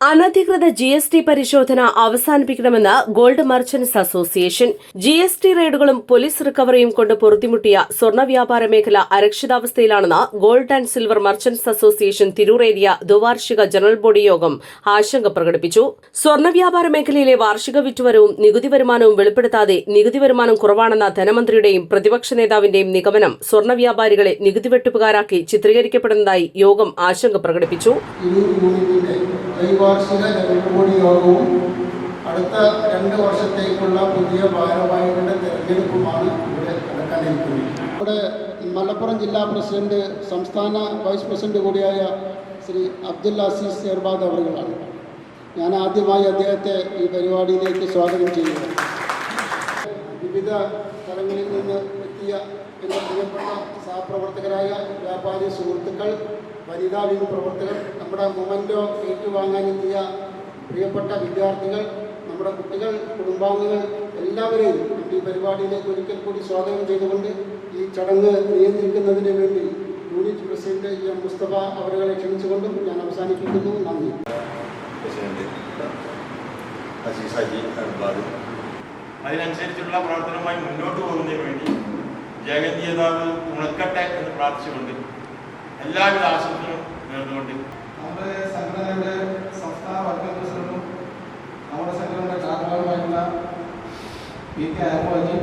അനധികൃത G S T പരിശോധന അവസാനിപ്പിക്കണമെന്ന് gold merchants association. G S T റെയ്ഡുകളും police റിക്കവറിയും കൊണ്ട് പൊറുതിമുട്ടിയ സ്വർണ വ്യാപാര മേഖല അരക്ഷിതാവസ്ഥയിലാണെന്ന് gold and silver merchants association Tirur area general body യോഗം ആശങ്ക പ്രകടിപ്പിച്ചു. സ്വർണ വ്യാപാര മേഖലയിലെ വാർഷിക വിറ്റുവരവും നികുതി വരുമാനവും വെളിപ്പെടുത്താതെ നികുതി വരുമാനം കുറവാണെന്ന ധനമന്ത്രിയുടെയും പ്രതിപക്ഷ നേതാവിന്റെയും നിഗമനം സ്വർണ വ്യാപാരികളെ നികുതി വെട്ടിപ്പുകാരാക്കി ചിത്രീകരിക്കപ്പെടുന്നതായി യോഗം ആശങ്ക പ്രകടിപ്പിച്ചു. ദ്വൈവാർഷിക ജനകോടി യോഗവും അടുത്ത രണ്ട് വർഷത്തേക്കുള്ള പുതിയ ഭാരവാഹികളുടെ തെരഞ്ഞെടുപ്പുമാണ് ഇവിടെ നടക്കാനിരിക്കുന്നത്. ഇവിടെ മലപ്പുറം ജില്ലാ പ്രസിഡന്റ് സംസ്ഥാന വൈസ് പ്രസിഡന്റ് കൂടിയായ ശ്രീ അബ്ദുൽ അസീസ് സെർബാദ് അവറുകളാണ്. ഞാൻ ആദ്യമായി അദ്ദേഹത്തെ ഈ പരിപാടിയിലേക്ക് സ്വാഗതം ചെയ്യുന്നു. വിവിധ സ്ഥലങ്ങളിൽ നിന്ന് എത്തിയ എന്റെ പ്രിയപ്പെട്ട സഹപ്രവർത്തകരായ വ്യാപാരി സുഹൃത്തുക്കൾ വനിതാ വിംഗ് പ്രവർത്തകർ നമ്മുടെ മൊമന്റോ ഏറ്റുവാങ്ങാനെത്തിയ പ്രിയപ്പെട്ട വിദ്യാർത്ഥികൾ നമ്മുടെ കുട്ടികൾ കുടുംബാംഗങ്ങൾ എല്ലാവരെയും ഈ പരിപാടിയിലേക്ക് ഒരിക്കൽ കൂടി സ്വാഗതം ചെയ്തുകൊണ്ട് ഈ ചടങ്ങ് നിയന്ത്രിക്കുന്നതിന് വേണ്ടി യൂണിറ്റ് പ്രസിഡന്റ് എം. മുസ്തഫ അവരുകളെ ക്ഷണിച്ചുകൊണ്ടും ഞാൻ അവസാനിപ്പിക്കുന്നു. നന്ദി. അതിനനുസരിച്ചുള്ള പ്രവർത്തനവുമായി മുന്നോട്ട് പോകുന്നതിന് വേണ്ടി ജഗതി നേതാവ് ഉണക്കട്ടെ എന്ന് പ്രാർത്ഥിച്ചുകൊണ്ട് എല്ലാവിധ ആശംസകളും നേർന്നുകൊണ്ട് നമ്മുടെ സംഘടനയുടെ സംസ്ഥാന വർക്കിംഗ് പ്രസിഡന്റും നമ്മുടെ സംഘടനയുടെ ചാർജറുമായിട്ടുള്ള P K Ahammed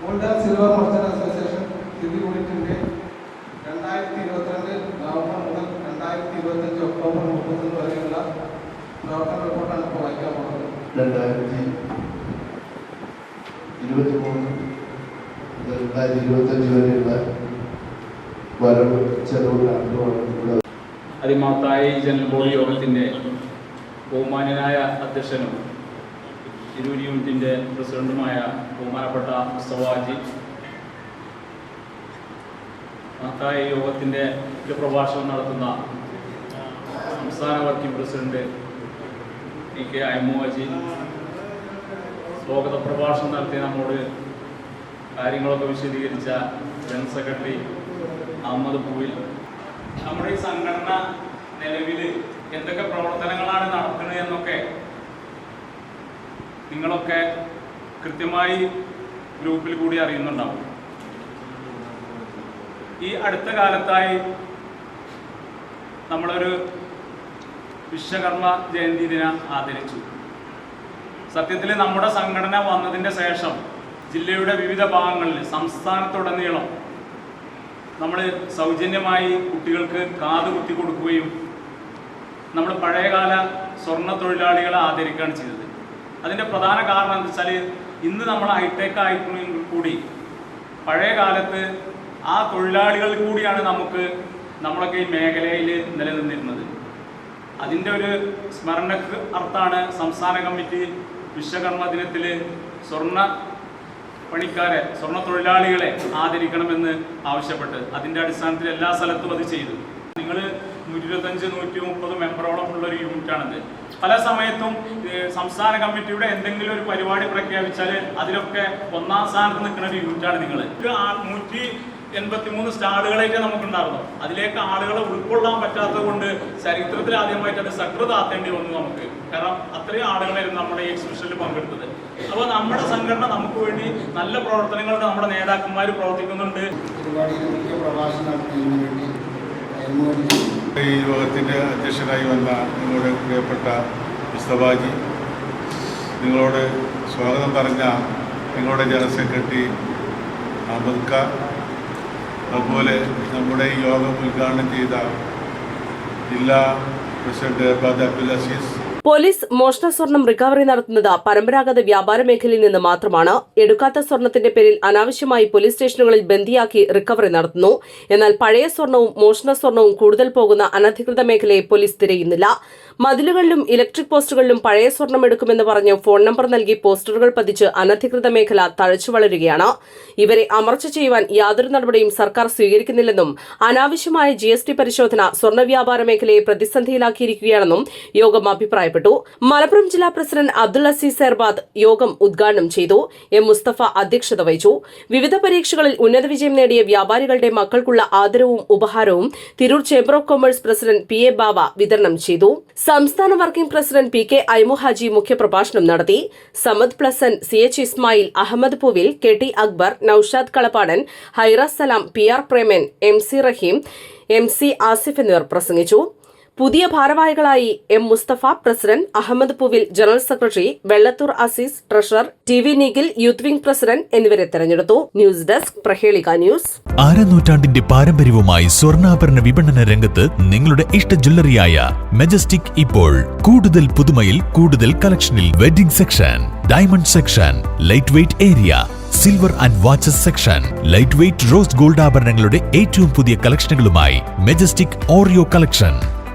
gold and silver merchant association സ്ഥിതി യൂണിറ്റിന്റെ രണ്ടായിരത്തി ഇരുപത്തിരണ്ട് നവംബർ മുതൽ രണ്ടായിരത്തി ഇരുപത്തഞ്ച് ഒക്ടോബർ മുപ്പത്തൊന്ന് വരെയുള്ള പ്രവർത്തന റിപ്പോർട്ടാണ് ഇപ്പോൾ വായിക്കാൻ പോകുന്നത്. രണ്ടായിരത്തി ഇരുപത്തി മൂന്ന് രണ്ടായിരത്തി ഇരുപത്തഞ്ച് വരെയുള്ള വരവ് ജനറൽ ബോഡി യോഗത്തിന്റെ ബഹുമാന്യനായ അധ്യക്ഷനും തിരൂർ യൂണിറ്റിന്റെ പ്രസിഡന്റുമായ ബഹുമാനപ്പെട്ട മുസ്തവാജി മഹത്തായ യോഗത്തിന്റെ യോഗത്തിന്റെ ഒരു പ്രഭാഷണം നടത്തുന്ന സംസ്ഥാന വർക്കിംഗ് പ്രസിഡന്റ് പി കെ അയമോജി സ്വാഗത പ്രഭാഷണം നടത്തി നമ്മോട് കാര്യങ്ങളൊക്കെ വിശദീകരിച്ച ജനറൽ സെക്രട്ടറി അഹമ്മദ് പൂവിൽ. നമ്മുടെ ഈ സംഘടന നിലവിൽ എന്തൊക്കെ പ്രവർത്തനങ്ങളാണ് നടക്കുന്നത് എന്നൊക്കെ നിങ്ങളൊക്കെ കൃത്യമായി ഗ്രൂപ്പിൽ കൂടി അറിയുന്നുണ്ടാവും. ഈ അടുത്ത കാലത്തായി നമ്മളൊരു വിശ്വകർമ്മ ജയന്തി ദിനം ആദരിച്ചു സത്യത്തിൽ നമ്മുടെ സംഘടന വന്നതിന്റെ ശേഷം ജില്ലയുടെ വിവിധ ഭാഗങ്ങളിൽ സംസ്ഥാനത്തുടനീളം നമ്മൾ സൗജന്യമായി കുട്ടികൾക്ക് കാത് കുത്തി കൊടുക്കുകയും നമ്മൾ പഴയകാല സ്വർണ തൊഴിലാളികളെ ആദരിക്കുകയാണ് ചെയ്തത്. അതിന്റെ പ്രധാന കാരണം എന്താ വെച്ചാൽ ഇന്ന് നമ്മൾ ഹൈടെക് ആയിട്ടുണ്ടെങ്കിൽ കൂടി പഴയ കാലത്ത് ആ തൊഴിലാളികൾ കൂടിയാണ് നമുക്ക് നമ്മളൊക്കെ ഈ മേഖലയിൽ നിലനിന്നിരുന്നത്. അതിന്റെ ഒരു സ്മരണക്ക് അർത്ഥാണ് സംസ്ഥാന കമ്മിറ്റി വിശ്വകർമ്മ ദിനത്തിൽ സ്വർണ പണിക്കാരെ സ്വർണ തൊഴിലാളികളെ ആദരിക്കണമെന്ന് ആവശ്യപ്പെട്ട് അതിന്റെ അടിസ്ഥാനത്തിൽ എല്ലാ സ്ഥലത്തും അത് ചെയ്തു. നിങ്ങൾ നൂറ്റി ഇരുപത്തഞ്ച് നൂറ്റി മുപ്പത് മെമ്പറോളം ഉള്ള ഒരു യൂണിറ്റാണിത്. പല സമയത്തും സംസ്ഥാന കമ്മിറ്റിയുടെ എന്തെങ്കിലും ഒരു പരിപാടി പ്രഖ്യാപിച്ചാൽ അതിലൊക്കെ ഒന്നാം സ്ഥാനത്ത് നിൽക്കുന്ന ഒരു യൂണിറ്റാണ് നിങ്ങൾ നൂറ്റി എൺപത്തി മൂന്ന് സ്റ്റാളുകളായിട്ട് നമുക്കുണ്ടായിരുന്നു. അതിലേക്ക് ആളുകളെ ഉൾക്കൊള്ളാൻ പറ്റാത്തത് കൊണ്ട് ചരിത്രത്തിൽ ആദ്യമായിട്ട് അത് സക്രതാത്തേണ്ടി വന്നു നമുക്ക്. കാരണം അത്രയും ആളുകളായിരുന്നു നമ്മുടെ ഈ എക്സിബിഷനിൽ പങ്കെടുത്തത്. അപ്പോൾ നമ്മുടെ സംഘടന നമുക്ക് വേണ്ടി നല്ല പ്രവർത്തനങ്ങൾ നമ്മുടെ നേതാക്കന്മാർ പ്രവർത്തിക്കുന്നുണ്ട്. ഈ യോഗത്തിന്റെ അധ്യക്ഷനായി വന്ന നിങ്ങളുടെ പ്രിയപ്പെട്ട മുസ്തഫാജി നിങ്ങളോട് സ്വാഗതം പറഞ്ഞ നിങ്ങളുടെ ജനറൽ സെക്രട്ടറി അഹമ്മദ് ഖാ അതുപോലെ നമ്മുടെ ഈ യോഗം ഉദ്ഘാടനം ചെയ്ത ജില്ലാ പ്രസിഡന്റ് അബ്ബാദ് അബ്ദുൽ അസീസ് പോലീസ് മോഷണ സ്വർണം റിക്കവറി നടത്തുന്നത് പരമ്പരാഗത വ്യാപാര മേഖലയിൽ നിന്ന് മാത്രമാണ്. എടുക്കാത്ത സ്വർണത്തിന്റെ പേരിൽ അനാവശ്യമായി പോലീസ് സ്റ്റേഷനുകളിൽ ബന്ദിയാക്കി റിക്കവറി നടത്തുന്നു. എന്നാൽ പഴയ സ്വർണവും മോഷണ സ്വർണവും കൂടുതൽ പോകുന്ന അനധികൃത മേഖലയെ പോലീസ് തിരയുന്നില്ല. മതിലുകളിലും ഇലക്ട്രിക് പോസ്റ്റുകളിലും പഴയ സ്വർണം എടുക്കുമെന്ന് പറഞ്ഞ് ഫോൺ നമ്പർ നൽകി പോസ്റ്ററുകൾ പതിച്ച് അനധികൃത മേഖല തഴച്ചു വളരുകയാണ്. ഇവരെ അമർച്ച ചെയ്യുവാൻ യാതൊരു നടപടിയും സർക്കാർ സ്വീകരിക്കുന്നില്ലെന്നും അനാവശ്യമായ ജി എസ് ടി പരിശോധന സ്വർണ വ്യാപാര മേഖലയെ പ്രതിസന്ധിയിലാക്കിയിരിക്കുകയാണെന്നും യോഗം അഭിപ്രായപ്പെട്ടു. മലപ്പുറം ജില്ലാ പ്രസിഡന്റ് അബ്ദുൾ അസീസ് സെർബാദ് യോഗം ഉദ്ഘാടനം ചെയ്തു. എം മുസ്തഫ അധ്യക്ഷത വഹിച്ചു. വിവിധ പരീക്ഷകളിൽ ഉന്നത വിജയം നേടിയ വ്യാപാരികളുടെ മക്കൾക്കുള്ള ആദരവും ഉപഹാരവും Tirur chamber of commerce president P A Baba വിതരണം ചെയ്തു. സംസ്ഥാന working president P K Aimu Haji മുഖ്യപ്രഭാഷണം നടത്തി Samad pleasant C H Ismail Ahammed Poovil K T Akbar Noushad Kalappadan Haira Salam P R Preman M C Rahim M C Asif എന്നിവർ പ്രസംഗിച്ചു. പുതിയ ഭാരവാഹികളായി M Musthafa president Ahammed Poovil general secretary Vellathur Azeez treasurer T V Nikhil youth wing president എന്നിവരെ തെരഞ്ഞെടുത്തു. News desk Prahelika news. അരനൂറ്റാണ്ടിന്റെ പാരമ്പര്യവുമായി സ്വർണാഭരണ വിപണന രംഗത്ത് നിങ്ങളുടെ ഇഷ്ട ജ്വല്ലറിയായ മെജസ്റ്റിക് ഇപ്പോൾ കൂടുതൽ പുതുമയിൽ കൂടുതൽ കളക്ഷനിൽ wedding section diamond section light weight area silver and watches section light weight rose gold ആഭരണങ്ങളുടെ ഏറ്റവും പുതിയ കളക്ഷനുകളുമായി മെജസ്റ്റിക് ഓറിയോ കളക്ഷൻ.